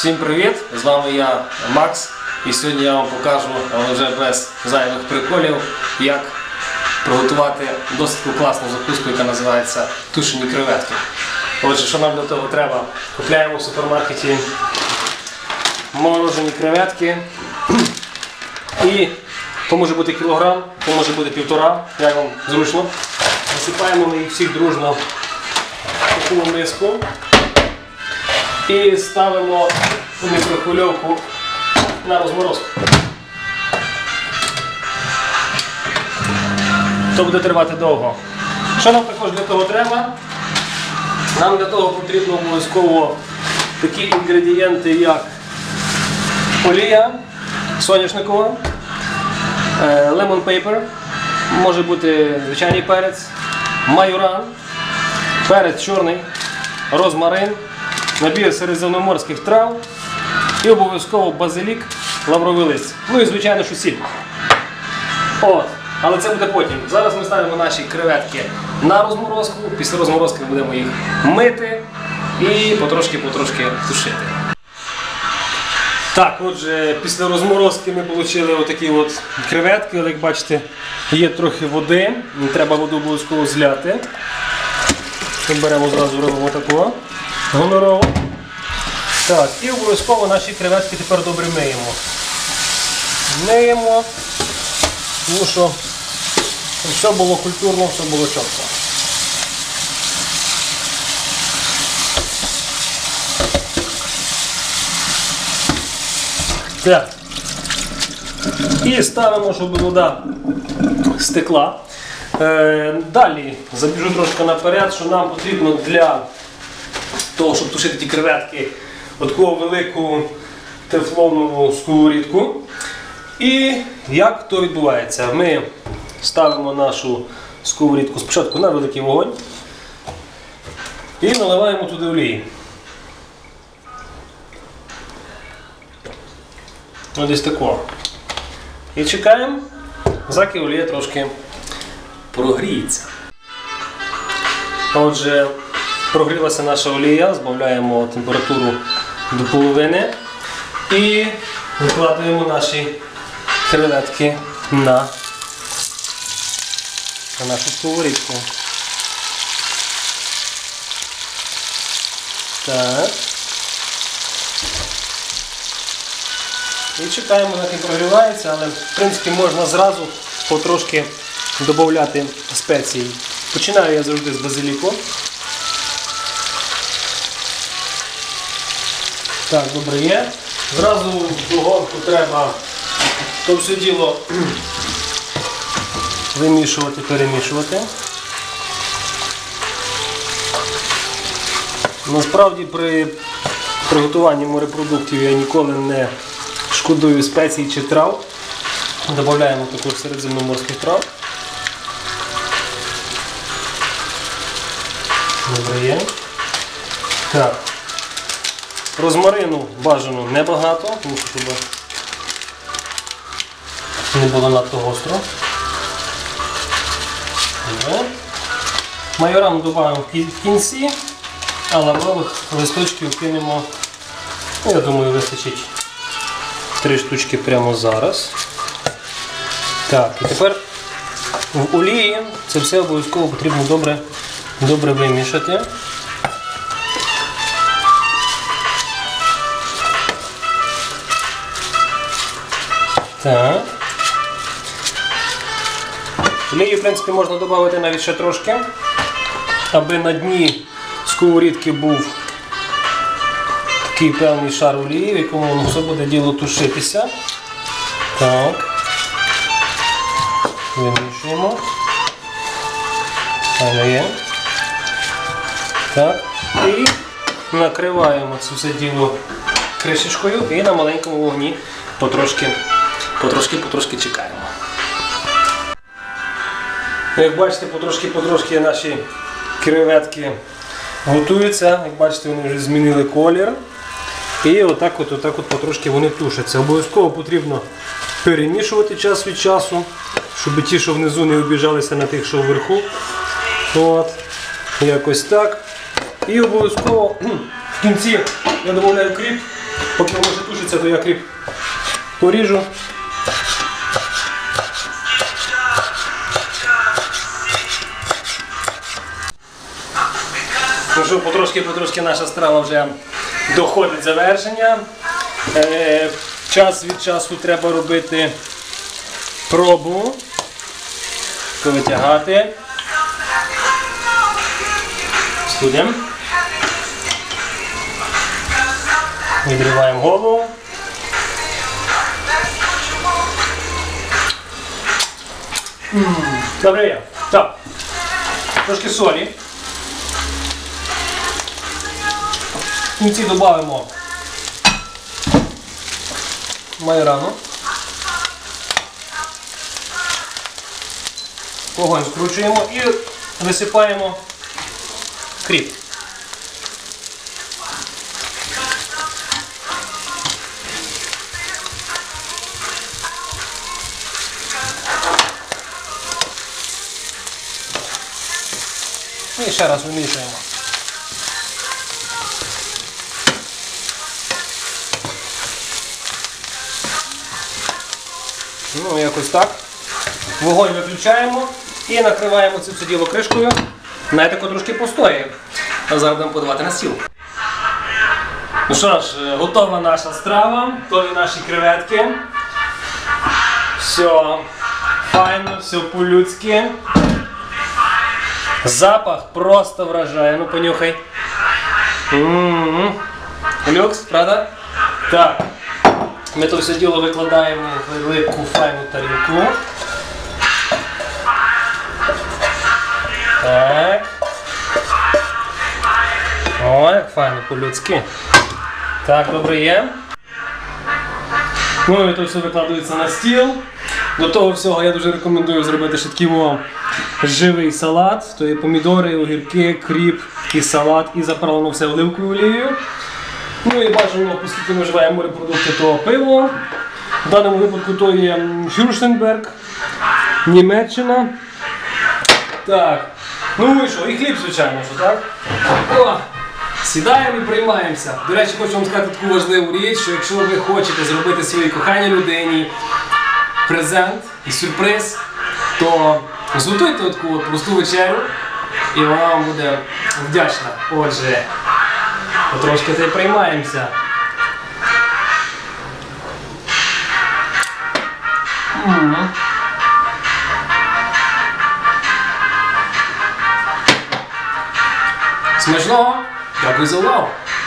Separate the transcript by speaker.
Speaker 1: Всім привіт! З вами я Макс. І сьогодні я вам покажу, але вже без зайвих приколів, як приготувати досить класну закуску, яка називається тушені креветки. Отже, що нам для того треба? Купляємо в супермаркеті морожені креветки. І то може бути кілограм, то може бути півтора, як вам зручно. Насипаємо ми їх всіх дружно в таку миску. І ставимо у мікрохвильовку на розморозку. То буде тривати довго. Що нам також для того треба? Нам для того потрібно обов'язково такі інгредієнти, як олія соняшникова, е, lemon paper, може бути звичайний перець, майоран, перець чорний, розмарин, набір середземноморських трав і обов'язково базилік, лавровий лист. Ну і звичайно, що сіль. От. Але це буде потім. Зараз ми ставимо наші креветки на розморозку. Після розморозки будемо їх мити і потрошки-потрошки тушити. Так, отже, після розморозки ми отримали отакі от креветки. Як бачите, є трохи води. Треба воду обов'язково зляти. Беремо зразу робимо таку гонорову. Так, і обов'язково наші креветки тепер добре миємо. Миємо, тому що все було культурно, все було чітко. Так. І ставимо, щоб вода стекла. Е, далі забіжу трошки наперед, що нам потрібно для того, щоб тушити ті креветки, таку велику тефлонову сковорідку. І як то відбувається? Ми ставимо нашу сковорідку спочатку на великий вогонь і наливаємо туди олії. Десь тако. І чекаємо, заки олія трошки прогріється. Отже, прогрілася наша олія, збавляємо температуру до половини і викладаємо наші креветки на, на нашу сковорідку. Так. І чекаємо, як він прогрівається, але в принципі можна зразу потрошки додати спеції. Починаю я завжди з базиліку. Так, добре є. Зразу в вогонку треба то все діло вимішувати, перемішувати. Насправді при приготуванні морепродуктів я ніколи не шкодую спецій чи трав. Додаємо також середземноморських трав. Добре є. Так. Розмарину бажано небагато, тому що щоб не було надто гостро. Добре. Майоран додаємо в кінці, а лаврових листочків кинемо, я думаю, вистачить три штучки прямо зараз. Так, і тепер в олії це все обов'язково потрібно добре, добре вимішати. Так. Олії, в принципі, можна додати навіть ще трошки, аби на дні сковорідки був такий певний шар олії, в якому воно все буде діло тушитися. Так. Вимішуємо. Є. Так. І накриваємо це все діло кришечкою і на маленькому вогні потрошки потрошки-потрошки чекаємо. Як бачите, потрошки-потрошки наші креветки готуються. Як бачите, вони вже змінили колір. І отак от, отак от потрошки вони тушаться. Обов'язково потрібно перемішувати час від часу, щоб ті, що внизу не обіжалися на тих, що вверху. От. Якось так. І обов'язково в кінці я додаю кріп Поки воно ще тушиться, то я кріп поріжу. Ну потрошки-потрошки наша страва вже доходить завершення. Е, час від часу треба робити пробу, витягати. Студимо. Відриваємо голову. Добре. Так. Трошки солі. В кінці додамо майорану. Вогонь скручуємо і висипаємо кріп. І ще раз вимішуємо. Ну, якось так. Вогонь виключаємо і накриваємо це все діло кришкою. Навіть тако трошки. А зараз будемо подавати на стіл. Ну що ж, е, готова наша страва, готові наші креветки. Все файно, все по-людськи. Запах просто вражає. Ну понюхай. Люкс, правда? Так. Ми то все діло викладаємо в велику файну тарілку. Так. О, як файно по-людськи. Так, добре є. Ну і то все викладається на стіл. До того всього я дуже рекомендую зробити такий живий салат. То є помідори, огірки, кріп і салат, і заправлено все оливковою олією. Ну і бажано, оскільки ми вживаємо морепродукти, то пиво. В даному випадку то є м, Фюрштенберг, Німеччина. Так. Ну і що, і хліб, звичайно, що так? О, сідаємо і приймаємося. До речі, хочу вам сказати таку важливу річ, що якщо ви хочете зробити своїй коханій людині презент і сюрприз, то зготуйте таку просту вечерю, і вона вам буде вдячна. Отже, потрошки й приймаємося. Смачного! Дякую за увагу!